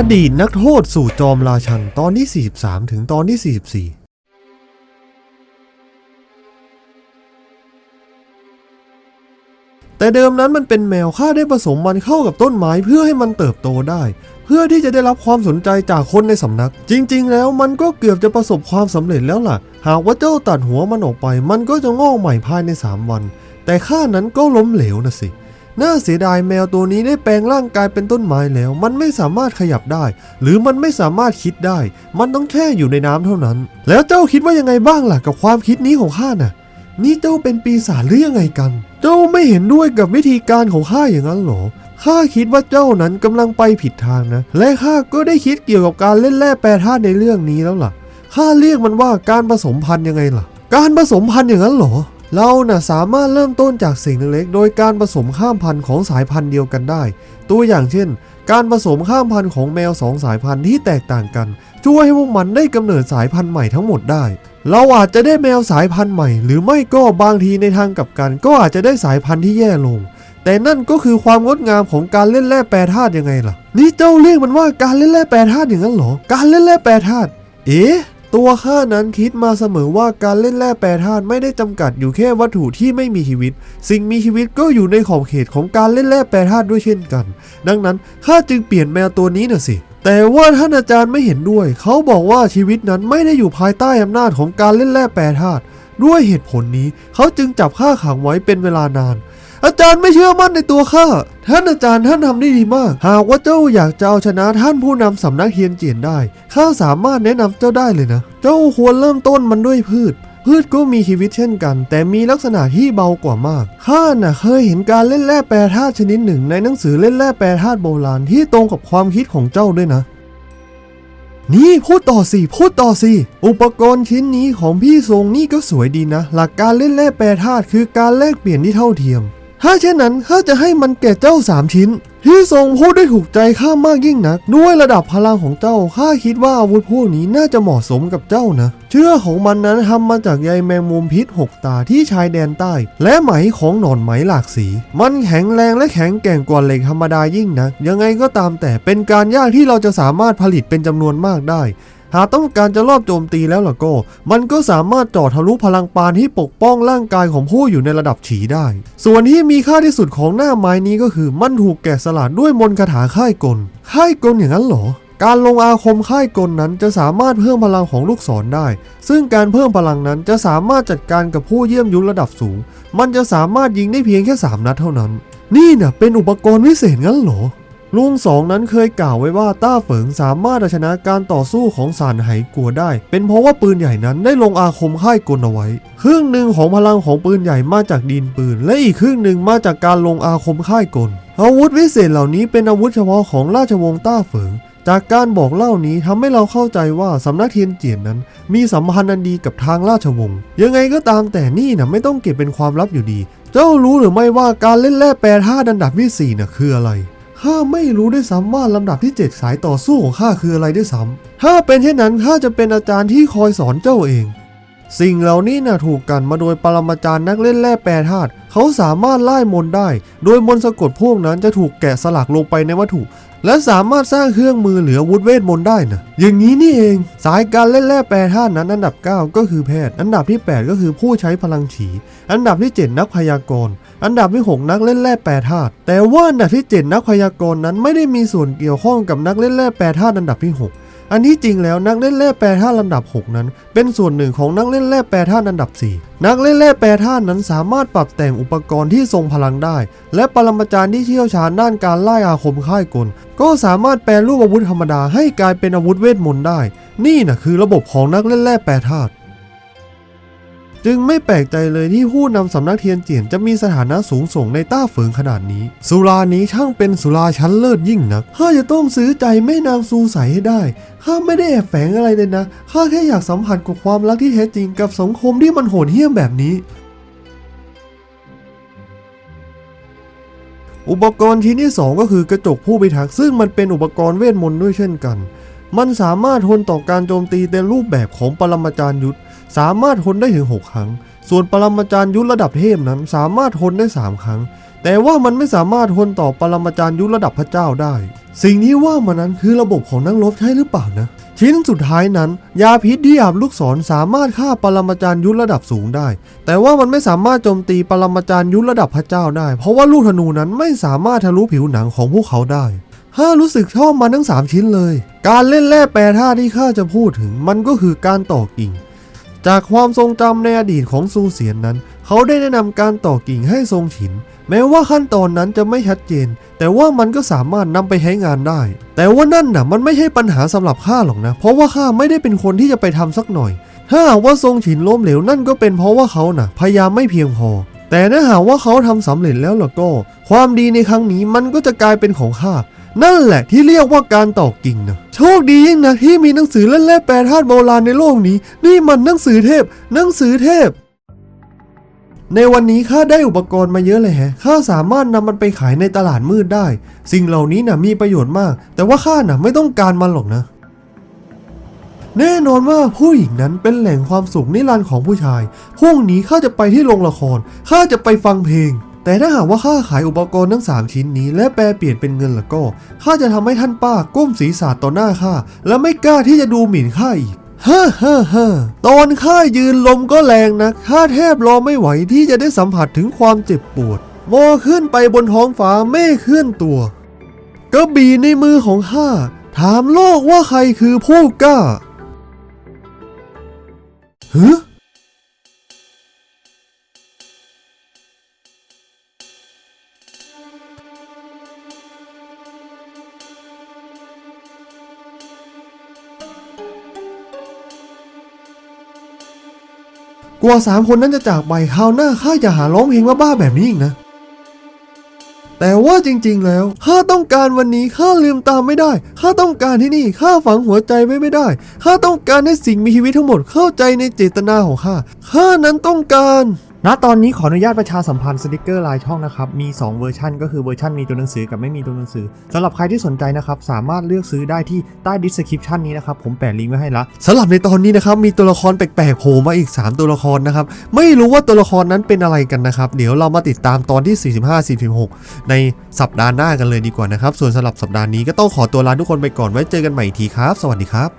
อดีตนักโทษสู่จอมราชันตอนที่ 43 ถึงตอนที่ 44แต่เดิมนั้นมันเป็นแมวข้าได้ผสมมันเข้ากับต้นไม้เพื่อให้มันเติบโตได้ เพื่อที่จะได้รับความสนใจจากคนในสำนัก จริง ๆ แล้วมันก็เกือบจะประสบความสำเร็จแล้วล่ะ หากว่าเจ้าตัดหัวมันออกไป มันก็จะงอกใหม่ภายใน 3 วัน แต่ข้านั้นก็ล้มเหลวนะสิ น่าเสียดายแมวตัวนี้ได้แปลงร่างกายเป็นต้นไม้แล้ว มันไม่สามารถขยับได้ หรือมันไม่สามารถคิดได้ มันต้องแค่อยู่ในน้ำเท่านั้น แล้วเจ้าคิดว่ายังไงบ้างล่ะกับความคิดนี้ของข้าน่ะ นี่เจ้าเป็นปีศาจหรือยังไงกัน เจ้าไม่เห็นด้วยกับวิธีการของข้าอย่างนั้นเหรอข้าคิดว่าเจ้านั้นกำลังไปผิดทางนะ และข้าก็ได้คิดเกี่ยวกับการเล่นแร่แปรธาตุในเรื่องนี้แล้วล่ะข้าเรียกมันว่าการผสมพันธุ์ยังไงล่ะ การผสมพันธุ์อย่างนั้นเหรอ เราน่ะสามารถเริ่มต้นจากสิ่งเล็กๆ โดยการผสมข้ามพันธุ์ของสายพันธุ์เดียวกันได้ ตัวอย่างเช่น การผสมข้ามพันธุ์ของแมวสองสายพันธุ์ที่แตกต่างกัน ช่วยให้พวกมันได้กำเนิดสายพันธุ์ใหม่ทั้งหมดได้ เราอาจจะได้แมวสายพันธุ์ใหม่ หรือไม่ก็บางทีในทางกลับกัน ก็อาจจะได้สายพันธุ์ที่แย่ลง แต่นั่นก็คือความงดงามของการเล่นแร่แปรธาตุยังไงล่ะ นี่เจ้าเรียกมันว่าการเล่นแร่แปรธาตุอย่างนั้นเหรอ การเล่นแร่แปรธาตุ เอ๊ะ ตัวข้านั้นคิดมาเสมอว่าการเล่นแร่แปรธาตุไม่ได้จำกัดอยู่แค่วัตถุที่ไม่มีชีวิต สิ่งมีชีวิตก็อยู่ในขอบเขตของการเล่นแร่แปรธาตุด้วยเช่นกัน ดังนั้นข้าจึงเปลี่ยนแมวตัวนี้น่ะสิ แต่ว่าท่านอาจารย์ไม่เห็นด้วย เขาบอกว่าชีวิตนั้นไม่ได้อยู่ภายใต้อำนาจของการเล่นแร่แปรธาตุด้วยเหตุผลนี้เขาจึงจับข้าขังไว้เป็นเวลานาน อาจารย์ไม่เชื่อมั่นในตัวข้า ท่านอาจารย์ท่านทำได้ดีมาก หากว่าเจ้าอยากจะเอาชนะท่านผู้นำสำนักเฮียนเจียนได้ ข้าสามารถแนะนำเจ้าได้เลยนะ เจ้าควรเริ่มต้นมันด้วยพืช พืชก็มีชีวิตเช่นกัน แต่มีลักษณะที่เบากว่ามาก ข้าน่ะเคยเห็นการเล่นแร่แปรธาตุชนิดหนึ่ง ในหนังสือเล่นแร่แปรธาตุโบราณที่ตรงกับความคิดของเจ้าด้วยนะนี่พูดต่อสิพูดต่อสิอุปกรณ์ชิ้นนี้ของพี่ทรงนี่ก็สวยดีนะ หลักการเล่นแร่แปรธาตุคือการแลกเปลี่ยนที่เท่าเทียม ถ้าเช่นนั้นข้าจะให้มันแก่เจ้าสามชิ้น ที่ทรงพูดได้ถูกใจข้ามากยิ่งนัก ด้วยระดับพลังของเจ้าข้าคิดว่าอาวุธพวกนี้น่าจะเหมาะสมกับเจ้านะเชือกของมันนั้นทำมาจากใยแมงมุมพิษหกตาที่ชายแดนใต้ และไหมของหนอนไหมหลากสี มันแข็งแรงและแข็งแกร่งกว่าเหล็กธรรมดายิ่งนัก ยังไงก็ตามแต่เป็นการยากที่เราจะสามารถผลิตเป็นจำนวนมากได้ หากต้องการจะรอบโจมตีแล้วล่ะก็ มันก็สามารถจาะทะลุพลังปานที่ปกป้องร่างกายของผู้อยู่ในระดับฉีได้ ส่วนที่มีค่าที่สุดของหน้าไม้นี้ก็คือ มันถูกแกะสลักด้วยมนต์คาถาค่ายกล ค่ายกลอย่างนั้นเหรอ การลงอาคมค่ายกลนั้นจะสามารถเพิ่มพลังของลูกศรได้ ซึ่งการเพิ่มพลังนั้นจะสามารถจัดการกับผู้เยี่ยมยุระดับสูง มันจะสามารถยิงได้เพียงแค่สามนัดเท่านั้น นี่น่ะเป็นอุปกรณ์วิเศษงั้นเหรอ ลุงสองนั้นเคยกล่าวไว้ว่าต้าเฝิงสามารถเอาชนะการต่อสู้ของสารไหกัวได้ เป็นเพราะว่าปืนใหญ่นั้นได้ลงอาคมค่ายกลเอาไว้ ครึ่งหนึ่งของพลังของปืนใหญ่มาจากดินปืน และอีกครึ่งหนึ่งมาจากการลงอาคมค่ายกล อาวุธวิเศษเหล่านี้เป็นอาวุธเฉพาะของราชวงศ์ต้าเฝิง จากการบอกเล่านี้ทำให้เราเข้าใจว่าสำนักเทียนเจียนนั้น มีสัมพันธ์อันดีกับทางราชวงศ์ ยังไงก็ตามแต่นี่นะไม่ต้องเก็บเป็นความลับอยู่ดี เจ้ารู้หรือไม่ว่าการเล่นแร่แปรธาตุอันดับที่สี่น่ะคืออะไร ข้าไม่รู้ด้วยซ้ำว่าลำดับที่ 7 สายต่อสู้ของข้าคืออะไรด้วยซ้ำถ้าเป็นเช่นนั้นข้าจะเป็นอาจารย์ที่คอยสอนเจ้าเอง สิ่งเหล่านี้น่ะถูกกันมาโดยปรมาจารย์นักเล่นแร่แปรธาตุเขาสามารถไล่มนได้ โดยมนสะกดพวกนั้นจะถูกแกะสลักลงไปในวัตถุ และสามารถสร้างเครื่องมือเหลือวุธเวทมนต์ได้นะอย่างนี้นี่เอง สายการเล่นแร่แปรธาตุนั้นอันดับ 9 ก็คือแพทย์ อันดับที่ 8 ก็คือผู้ใช้พลังฉีอันดับที่ 7 นักพยากรณ์อันดับที่ 6 นักเล่นแร่แปรธาตุแต่ว่าอันดับที่ 7 นักพยากรณ์นั้นไม่ได้มีส่วนเกี่ยวข้องกับนักเล่นแร่แปรธาตุอันดับที่ 6 อันที่จริงแล้วนักเล่นแร่แปรธาตุลำดับ 6 นั้น เป็นส่วนหนึ่งของนักเล่นแร่แปรธาตุลำดับ 4 นักเล่นแร่แปรธาตุนั้นสามารถปรับแต่งอุปกรณ์ที่ทรงพลังได้ และปรมาจารย์ที่เชี่ยวชาญด้านการไล่อาคมค่ายกล ก็สามารถแปลรูปอาวุธธรรมดาให้กลายเป็นอาวุธเวทมนต์ได้ นี่นะคือระบบของนักเล่นแร่แปรธาตุ จึงไม่แปลกใจเลยที่ผู้นำสำนักเทียนเจียนจะมีสถานะสูงส่งในต้าเฟิงขนาดนี้ สุรานี้ช่างเป็นสุราชั้นเลิศยิ่งนักข้าจะต้องซื้อใจแม่นางซูใสให้ได้ข้าไม่ได้แอบแฝงอะไรเลยนะข้าแค่อยากสัมผัสกับความรักที่แท้จริงกับสังคมที่มันโหดเหี้ยมแบบนี้อุปกรณ์ชิ้นที่ 2 ก็คือกระจกผู้พิทักษ์ซึ่งมันเป็นอุปกรณ์เวทมนต์ด้วยเช่นกัน มันสามารถทนต่อการโจมตีในรูปแบบของปรมาจารย์ยุทธ สามารถทนได้ถึง 6 ครั้ง ส่วนปรมาจารย์ยุทธระดับเทพนั้นสามารถทนได้ 3 ครั้ง แต่ว่ามันไม่สามารถทนต่อปรมาจารย์ยุทธระดับพระเจ้าได้ สิ่งที่ว่ามานั้นคือระบบของนักรบใช่หรือเปล่านะ ชิ้นสุดท้ายนั้น ยาพิษที่อาบลูกศรสามารถฆ่าปรมาจารย์ยุทธระดับสูงได้ แต่ว่ามันไม่สามารถโจมตีปรมาจารย์ยุทธระดับพระเจ้าได้ เพราะว่าลูกธนูนั้นไม่สามารถทะลุผิวหนังของพวกเขาได้ข้ารู้สึกชอบมันทั้ง 3 ชิ้นเลย การเล่นแร่แปรธาตุที่ข้าจะพูดถึงมันก็คือการต่อกิ่ง จากความทรงจำในอดีตของซูเสียนนั้น เขาได้แนะนำการต่อกิ่งให้ทรงฉิน แม้ว่าขั้นตอนนั้นจะไม่ชัดเจน แต่ว่ามันก็สามารถนำไปใช้งานได้ แต่ว่านั่นน่ะมันไม่ใช่ปัญหาสำหรับข้าหรอกนะ เพราะว่าข้าไม่ได้เป็นคนที่จะไปทำสักหน่อย ถ้าว่าทรงฉินล้มเหลวนั่นก็เป็นเพราะว่าเขาน่ะ พยายามไม่เพียงพอ แต่ถ้าหากว่าเขาทำสำเร็จแล้วล่ะก็ ความดีในครั้งนี้มันก็จะกลายเป็นของข้านั่นแหละที่เรียกว่าการต่อกิ่งนะโชคดียิ่งนะที่มีหนังสือเล่นแร่แปรธาตุโบราณในโลกนี้ นี่มันหนังสือเทพ หนังสือเทพ ในวันนี้ข้าได้อุปกรณ์มาเยอะเลยแฮะข้าสามารถนำมันไปขายในตลาดมืดได้ สิ่งเหล่านี้นะมีประโยชน์มาก แต่ว่าข้าน่ะไม่ต้องการมันหรอกนะ แน่นอนว่าผู้หญิงนั้นเป็นแหล่งความสุขนิรันดร์ของผู้ชายพรุ่งนี้ข้าจะไปที่โรงละครข้าจะไปฟังเพลง แต่ถ้าหากว่าข้าขายอุปกรณ์ทั้ง 3 ชิ้นนี้ และแปลเปลี่ยนเป็นเงินแล้วก็ข้าจะทำให้ท่านป้าก้มศีรษะต่อหน้าข้าและไม่กล้าที่จะดูหมิ่นข้าอีกฮ่าฮ่าฮ่าตอนข้ายืนลมก็แรงนะข้าแทบรอไม่ไหวที่จะได้สัมผัสถึงความเจ็บปวดมอขึ้นไปบนท้องฟ้าเมฆเคลื่อนตัวกระบี่ในมือของข้าถามโลกว่าใครคือผู้กล้า ฮึกว่าสามคนนั้นจะจากไปคราวหน้าข้าจะหาร้องเพลงบ้าๆแบบนี้อีกนะ แต่ว่าจริงๆแล้วข้าต้องการวันนี้ข้าลืมตามไม่ได้ข้าต้องการที่นี่ข้าฝังหัวใจไว้ไม่ได้ข้าต้องการให้สิ่งมีชีวิตทั้งหมดเข้าใจในเจตนาของข้าข้านั้นต้องการ ณตอนนี้ขออนุญาตประชาสัมพันธ์สติกเกอร์ลายช่องนะครับ มี 2 เวอร์ชันก็คือเวอร์ชันมีตัวหนังสือกับไม่มีตัวหนังสือสำหรับใครที่สนใจนะครับ สามารถเลือกซื้อได้ที่ใต้ดิสคริปชันนี้นะครับ ผมแปะลิงก์ไว้ให้ละสำหรับในตอนนี้นะครับ มีตัวละครแปลกๆโผล่มาอีก 3 ตัวละครนะครับ ไม่รู้ว่าตัวละครนั้นเป็นอะไรกันนะครับ เดี๋ยวเรามาติดตามตอนที่ 45 46 ในสัปดาห์หน้ากันเลยดีกว่านะครับส่วนสำหรับสัปดาห์นี้ก็ต้องขอตัวลาทุกคนไปก่อนไว้เจอกันใหม่ทีครับ สวัสดีครับ